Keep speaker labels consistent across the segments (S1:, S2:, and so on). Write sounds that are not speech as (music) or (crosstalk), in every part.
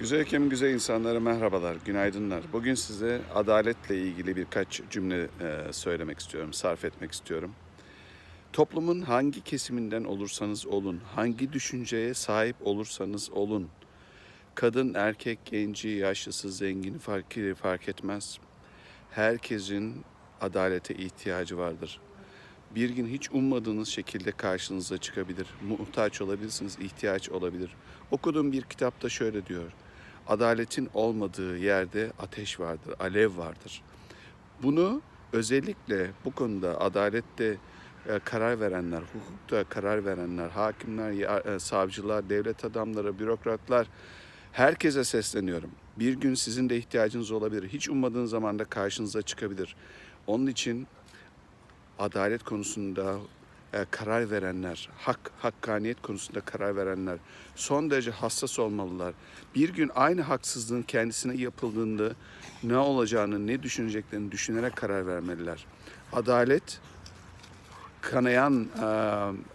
S1: Güzel ülkemin güzel insanlara merhabalar, günaydınlar. Bugün size adaletle ilgili birkaç cümle e, söylemek istiyorum, sarf etmek istiyorum. Toplumun hangi kesiminden olursanız olun, hangi düşünceye sahip olursanız olun, kadın, erkek, genci, yaşlısı, zengini fark, fark etmez. Herkesin adalete ihtiyacı vardır. Bir gün hiç ummadığınız şekilde karşınıza çıkabilir. Muhtaç olabilirsiniz, ihtiyaç olabilir. Okuduğum bir kitapta şöyle diyor. Adaletin olmadığı yerde ateş vardır, alev vardır. Bunu özellikle bu konuda adalette e, karar verenler, hukukta karar verenler, hakimler, e, savcılar, devlet adamları, bürokratlar herkese sesleniyorum. Bir gün sizin de ihtiyacınız olabilir. Hiç ummadığınız zamanda karşınıza çıkabilir. Onun için adalet konusunda e, karar verenler, hak, hakkaniyet konusunda karar verenler son derece hassas olmalılar. Bir gün aynı haksızlığın kendisine yapıldığında ne olacağını, ne düşüneceklerini düşünerek karar vermeliler. Adalet kanayan, e,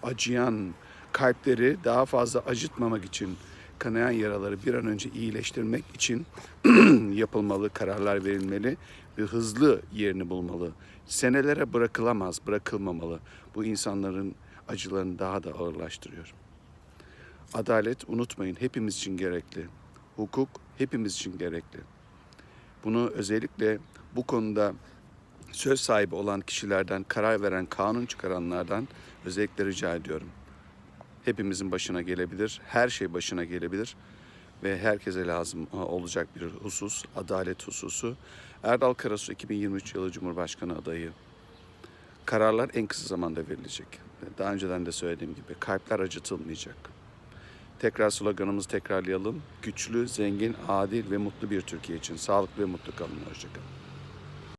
S1: acıyan kalpleri daha fazla acıtmamak için, kanayan yaraları bir an önce iyileştirmek için (clears throat) yapılmalı, kararlar verilmeli ve hızlı yerini bulmalı. Senelere bırakılamaz, bırakılmamalı. Bu insanların acılarını daha da ağırlaştırıyor. Adalet unutmayın hepimiz için gerekli. Hukuk hepimiz için gerekli. Bunu özellikle bu konuda söz sahibi olan kişilerden, karar veren, kanun çıkaranlardan özellikle rica ediyorum. Hepimizin başına gelebilir, her şey başına gelebilir ve herkese lazım e, olacak bir husus, adalet hususu. Erdal Karasu 2023 yılı Cumhurbaşkanı adayı. Kararlar en kısa zamanda verilecek. Daha önceden de söylediğim gibi kalpler acıtılmayacak. Tekrar sloganımızı tekrarlayalım. Güçlü, zengin, adil ve mutlu bir Türkiye için. Sağlıklı ve mutlu kalın. Hoşçakalın.